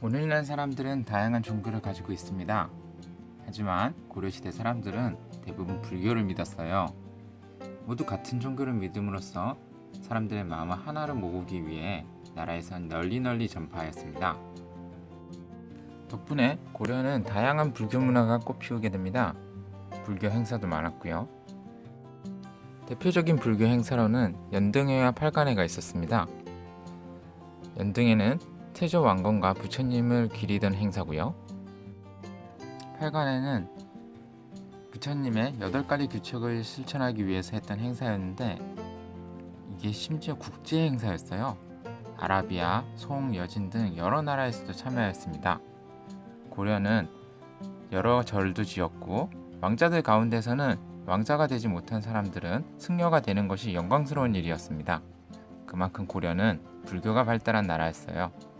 오늘날 사람들은 다양한 종교를 가지고 있습니다. 하지만 고려시대 사람들은 대부분 불교를 믿었어요. 모두 같은 종교를 믿음으로써 사람들의 마음을 하나로 모으기 위해 나라에선 널리 널리 전파하였습니다. 덕분에 고려는 다양한 불교 문화가 꽃피우게 됩니다. 불교 행사도 많았고요. 대표적인 불교 행사로는 연등회와 팔간회가 있었습니다. 연등회는 태조 왕건과 부처님을 기리던 행사고요. 팔간회는 부처님의 여덟 가지 규칙을 실천하기 위해서 했던 행사였는데 이게 심지어 국제 행사였어요. 아라비아, 송, 여진 등 여러 나라에서도 참여했습니다. 고려는 여러 절도 지었고 왕자들 가운데서는 왕자가 되지 못한 사람들은 승려가 되는 것이 영광스러운 일이었습니다. 그만큼 고려는 불교가 발달한 나라였어요.